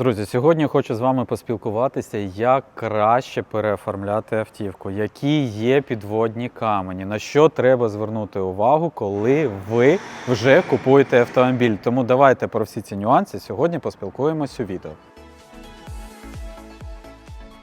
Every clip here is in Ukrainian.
Друзі, сьогодні хочу з вами поспілкуватися, як краще переоформляти автівку, які є підводні камені, на що треба звернути увагу, коли ви вже купуєте автомобіль. Тому давайте про всі ці нюанси сьогодні поспілкуємось у відео.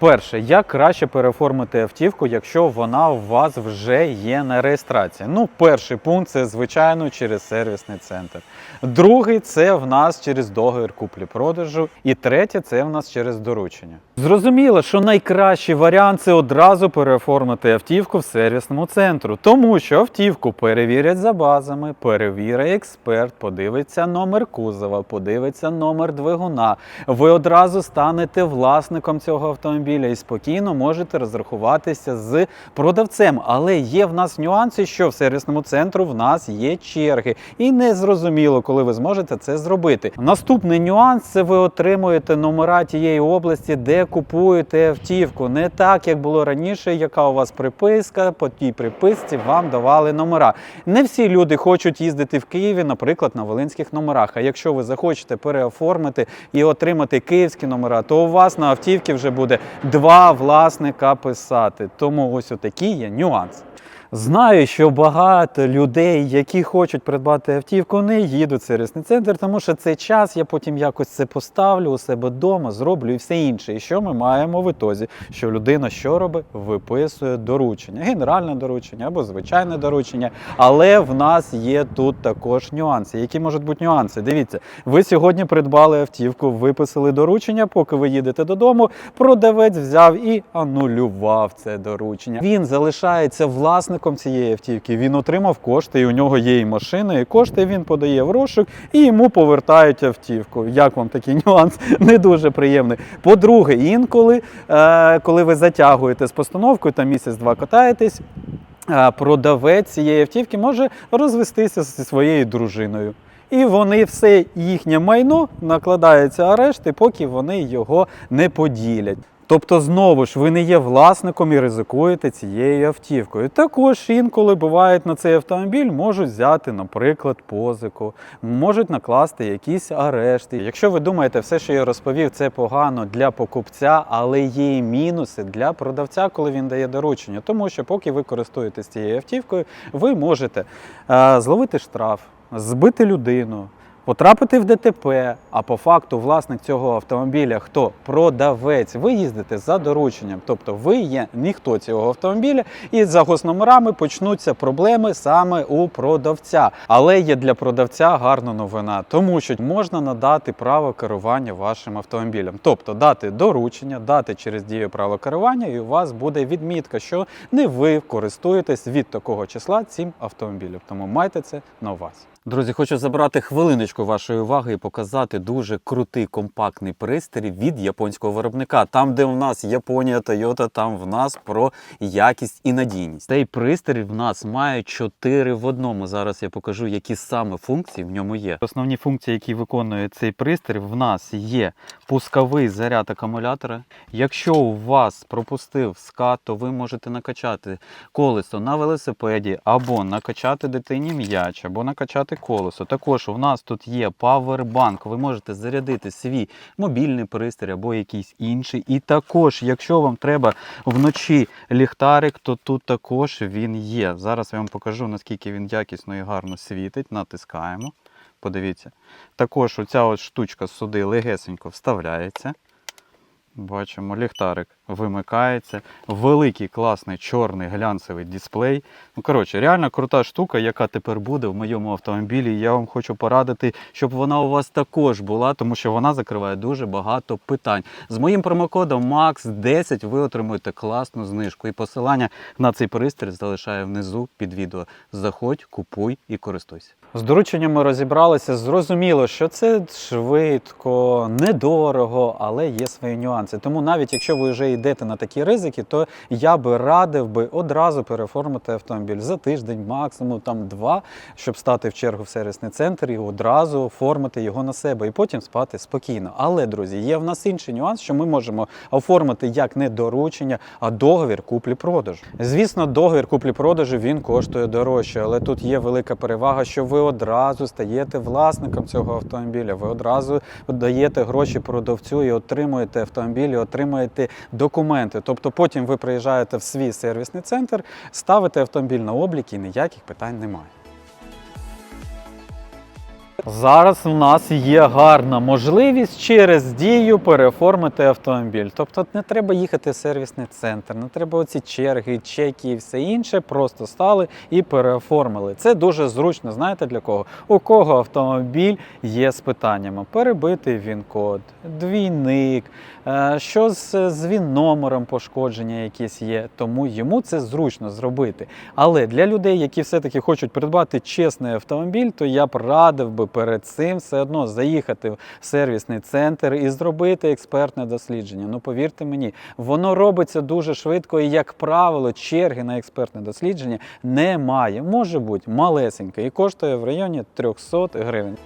Перше, як краще переформити автівку, якщо вона у вас вже є на реєстрації? Ну, перший пункт це звичайно через сервісний центр. Другий це в нас через договір куплі-продажу. І третє це в нас через доручення. Зрозуміло, що найкращий варіант це одразу переоформити автівку в сервісному центру, тому що автівку перевірять за базами, перевірить експерт, подивиться номер кузова, подивиться номер двигуна. Ви одразу станете власником цього автомобіля і спокійно можете розрахуватися з продавцем. Але є в нас нюанси, що в сервісному центру в нас є черги, і не зрозуміло, коли ви зможете це зробити. Наступний нюанс це ви отримуєте номера тієї області, де купуєте автівку. Не так, як було раніше, яка у вас приписка, по тій приписці вам давали номера. Не всі люди хочуть їздити в Києві, наприклад, на волинських номерах. А якщо ви захочете переоформити і отримати київські номера, то у вас на автівці вже буде два власника писати. Тому ось отакий є нюанс. Знаю, що багато людей, які хочуть придбати автівку, не їдуть в сервісний центр, тому що цей час я потім якось це поставлю у себе вдома, зроблю і все інше. І що ми маємо в ітозі? Що людина що робить? Виписує доручення, генеральне доручення або звичайне доручення. Але в нас є тут також нюанси. Які можуть бути нюанси? Дивіться, ви сьогодні придбали автівку, виписали доручення, поки ви їдете додому, продавець взяв і анулював це доручення. Він залишається власником цієї автівки. Він отримав кошти, і у нього є і машина, і кошти він подає в розшук, і йому повертають автівку. Як вам такий нюанс? Не дуже приємний. По-друге, інколи, е, коли ви затягуєте з постановкою, там місяць-два катаєтесь. е, Продавець цієї автівки може розвестися зі своєю дружиною. І вони все їхнє майно накладається арешти, поки вони його не поділять. Тобто, знову ж, ви не є власником і ризикуєте цією автівкою. Також інколи бувають на цей автомобіль, можуть взяти, наприклад, позику, можуть накласти якісь арешти. Якщо ви думаєте, все, що я розповів, це погано для покупця, але є і мінуси для продавця, коли він дає доручення. Тому що, поки ви користуєтесь цією автівкою, ви можете е, зловити штраф, збити людину. Потрапити в ДТП, а по факту власник цього автомобіля, хто продавець, ви їздите за дорученням, тобто ви є ніхто цього автомобіля, і за госномерами почнуться проблеми саме у продавця. Але є для продавця гарна новина, тому що можна надати право керування вашим автомобілем, тобто дати доручення, дати через дію право керування, і у вас буде відмітка, що не ви користуєтесь від такого числа цим автомобілем. Тому майте це на увазі. Друзі, хочу забрати хвилиночку вашої уваги і показати дуже крутий компактний пристрій від японського виробника. Там, де в нас Японія, Toyota, там в нас про якість і надійність. Цей пристрій в нас має 4 в одному. Зараз я покажу, які саме функції в ньому є. Основні функції, які виконує цей пристрій, в нас є пусковий заряд акумулятора. Якщо у вас пропустив скат, то ви можете накачати колесо на велосипеді або накачати дитині м'яч, або накачати колесо. Також у нас тут є павербанк. Ви можете зарядити свій мобільний пристрій або якийсь інший. І також, якщо вам треба вночі ліхтарик, то тут також він є. Зараз я вам покажу, наскільки він якісно і гарно світить. Натискаємо. Подивіться. Також оця от штучка сюди легесенько вставляється. Бачимо, ліхтарик вимикається. Великий класний чорний глянцевий дисплей. Ну, коротше, реально крута штука, яка тепер буде в моєму автомобілі. Я вам хочу порадити, щоб вона у вас також була, тому що вона закриває дуже багато питань. З моїм промокодом MAX10 ви отримуєте класну знижку. І посилання на цей пристрій залишаю внизу під відео. Заходь, купуй і користуйся. З дорученнями розібралися. Зрозуміло, що це швидко, недорого, але є свої нюанси. Тому навіть якщо ви вже йдете на такі ризики, то я би радив би одразу переоформити автомобіль за тиждень, максимум там два, щоб стати в чергу в сервісний центр і одразу оформити його на себе і потім спати спокійно. Але, друзі, є в нас інший нюанс, що ми можемо оформити як не доручення, а договір куплі-продажу. Звісно, договір куплі-продажу він коштує дорожче, але тут є велика перевага, що ви одразу стаєте власником цього автомобіля. Ви одразу даєте гроші продавцю і отримуєте автомобіль, і отримуєте документи. Тобто потім ви приїжджаєте в свій сервісний центр, ставите автомобіль на облік і ніяких питань немає. Зараз у нас є гарна можливість через дію переформити автомобіль. Тобто не треба їхати в сервісний центр, не треба оці черги, чеки і все інше. Просто стали і переоформили. Це дуже зручно. Знаєте для кого? У кого автомобіль є з питаннями: перебитий він-код, двійник, е, що з, з він-номером пошкодження якісь є. Тому йому це зручно зробити. Але для людей, які все-таки хочуть придбати чесний автомобіль, то я б радив би перед цим все одно заїхати в сервісний центр і зробити експертне дослідження. Ну повірте мені, воно робиться дуже швидко, і, як правило, черги на експертне дослідження немає. Може бути малесеньке і коштує в районі 300 гривень.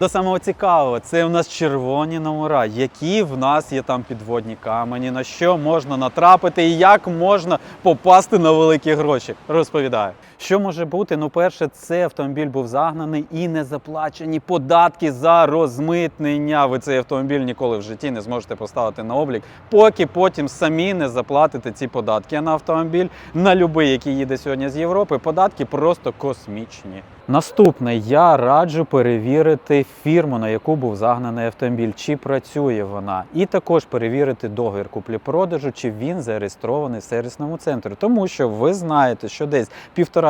До самого цікавого, це у нас червоні номера, які в нас є там підводні камені, на що можна натрапити і як можна попасти на великі гроші. Розповідаю. Що може бути? Ну, перше, це автомобіль був загнаний і не заплачені податки за розмитнення. Ви цей автомобіль ніколи в житті не зможете поставити на облік, поки потім самі не заплатите ці податки. На автомобіль, на будь-який, який їде сьогодні з Європи, податки просто космічні. Наступне, я раджу перевірити фірму, на яку був загнаний автомобіль, чи працює вона, і також перевірити договір куплі-продажу, чи він зареєстрований в сервісному центрі. Тому що ви знаєте, що десь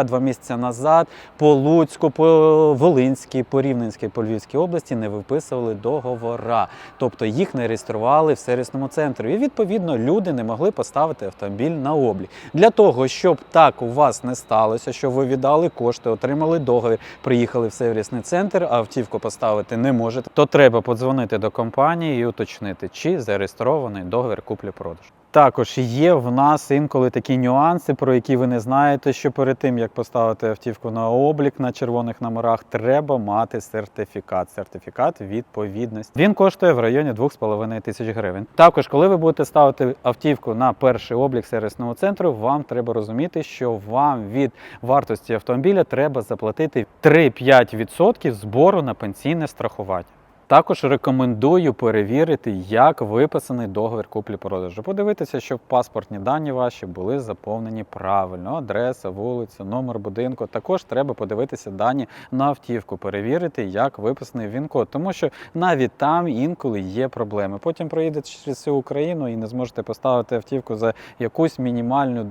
півтора-два місяці назад по Луцьку, по Волинській, по Рівненській, по Львівській області не виписували договора, тобто їх не реєстрували в сервісному центрі. І відповідно люди не могли поставити автомобіль на облік. Для того, щоб так у вас не сталося, що ви віддали кошти, отримали договір, приїхали в сервісний центр, а автівку поставити не можете, то треба подзвонити до компанії і уточнити, чи зареєстрований договір куплі-продажу. Також є в нас інколи такі нюанси, про які ви не знаєте, що перед тим як поставити автівку на облік на червоних номерах, треба мати сертифікат. Сертифікат відповідності. Він коштує в районі 2,5 тисяч гривень. Також, коли ви будете ставити автівку на перший облік сервісного центру, вам треба розуміти, що вам від вартості автомобіля треба заплатити 3-5% збору на пенсійне страхування. Також рекомендую перевірити, як виписаний договір куплі-продажу. Подивитися, щоб паспортні дані ваші були заповнені правильно. Адреса, вулиця, номер будинку. Також треба подивитися дані на автівку, перевірити, як виписаний він-код. Тому що навіть там інколи є проблеми. Потім проїдете через всю Україну і не зможете поставити автівку за якусь мінімальну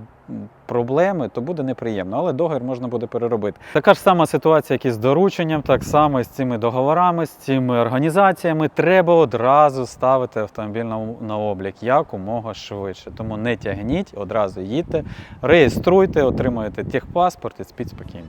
проблеми, то буде неприємно, але договір можна буде переробити. Така ж сама ситуація, як і з дорученням, так само з цими договорами, з цими організаціями. Треба одразу ставити автомобіль на, на облік якомога швидше. Тому не тягніть, одразу їдьте, реєструйте, отримуєте техпаспорт і спіть спокійно.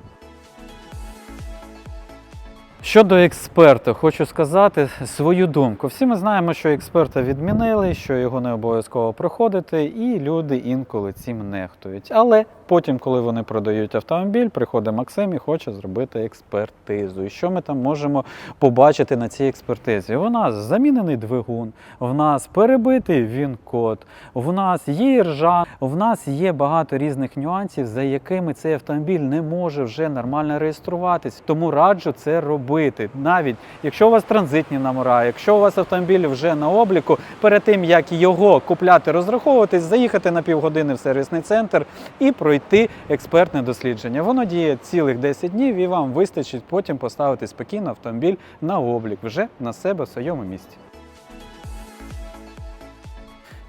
Щодо експерта, хочу сказати свою думку. Всі ми знаємо, що експерта відмінили, що його не обов'язково проходити, і люди інколи цим нехтують. Але потім, коли вони продають автомобіль, приходить Максим і хоче зробити експертизу. І що ми там можемо побачити на цій експертизі? У нас замінений двигун, в нас перебитий він-код, в нас є іржа, в нас є багато різних нюансів, за якими цей автомобіль не може вже нормально реєструватись. Тому раджу це робити. Навіть якщо у вас транзитні номера, якщо у вас автомобіль вже на обліку, перед тим як його купляти, розраховуватись, заїхати на півгодини в сервісний центр і пройти експертне дослідження. Воно діє цілих 10 днів і вам вистачить потім поставити спокійно автомобіль на облік вже на себе в своєму місці.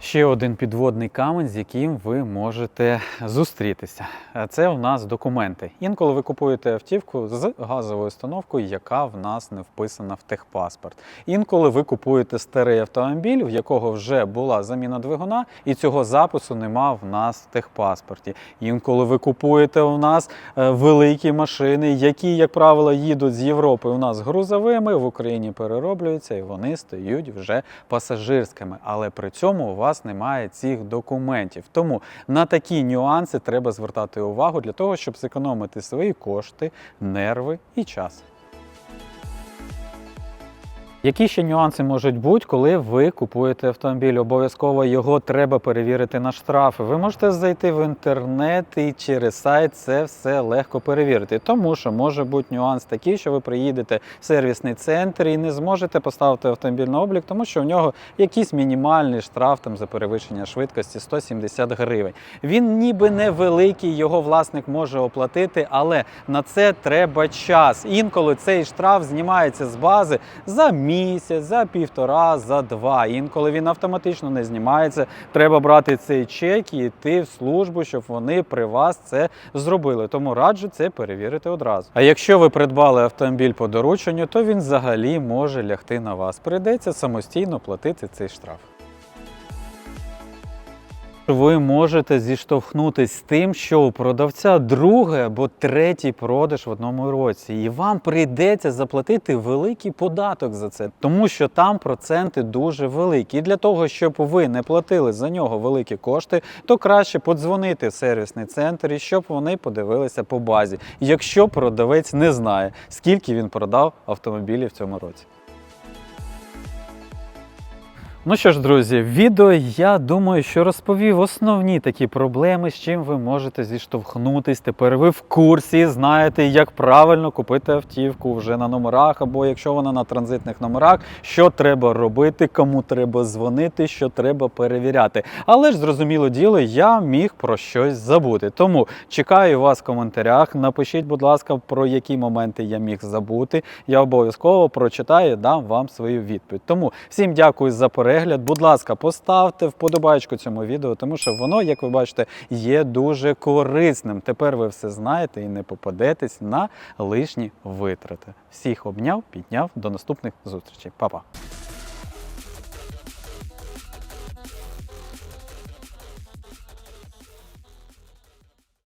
Ще один підводний камень, з яким ви можете зустрітися. Це в нас документи. Інколи ви купуєте автівку з газовою установкою, яка в нас не вписана в техпаспорт. Інколи ви купуєте старий автомобіль, в якого вже була заміна двигуна, і цього запису нема в нас в техпаспорті. Інколи ви купуєте у нас е, великі машини, які, як правило, їдуть з Європи у нас грузовими, в Україні перероблюються і вони стають вже пасажирськими. Але при цьому у вас немає цих документів. Тому на такі нюанси треба звертати увагу для того, щоб зекономити свої кошти, нерви і час. Які ще нюанси можуть бути, коли ви купуєте автомобіль? Обов'язково його треба перевірити на штрафи. Ви можете зайти в інтернет і через сайт це все легко перевірити. Тому що може бути нюанс такий, що ви приїдете в сервісний центр і не зможете поставити автомобіль на облік, тому що у нього якийсь мінімальний штраф там за перевищення швидкості 170 гривень. Він ніби невеликий, його власник може оплатити, але на це треба час. Інколи цей штраф знімається з бази за місяць, за півтора, за два. Інколи він автоматично не знімається. Треба брати цей чек і йти в службу, щоб вони при вас це зробили. Тому раджу це перевірити одразу. А якщо ви придбали автомобіль по дорученню, то він взагалі може лягти на вас. Прийдеться самостійно платити цей штраф. Ви можете зіштовхнутися з тим, що у продавця другий або третій продаж в одному році, і вам прийдеться заплатити великий податок за це, тому що там проценти дуже великі. І для того, щоб ви не платили за нього великі кошти, то краще подзвонити в сервісний центр і щоб вони подивилися по базі, якщо продавець не знає, скільки він продав автомобілів в цьому році. Ну що ж, друзі, відео я думаю, що розповів основні такі проблеми, з чим ви можете зіштовхнутись. Тепер ви в курсі, знаєте, як правильно купити автівку вже на номерах, або якщо вона на транзитних номерах, що треба робити, кому треба дзвонити, що треба перевіряти. Але ж зрозуміло діло, я міг про щось забути. Тому чекаю вас в коментарях. Напишіть, будь ласка, про які моменти я міг забути. Я обов'язково прочитаю дам вам свою відповідь. Тому всім дякую за перегляд. Будь ласка, поставте вподобайку цьому відео, тому що воно, як ви бачите, є дуже корисним. Тепер ви все знаєте і не попадетесь на лишні витрати. Всіх обняв, підняв. До наступних зустрічей. Па-па!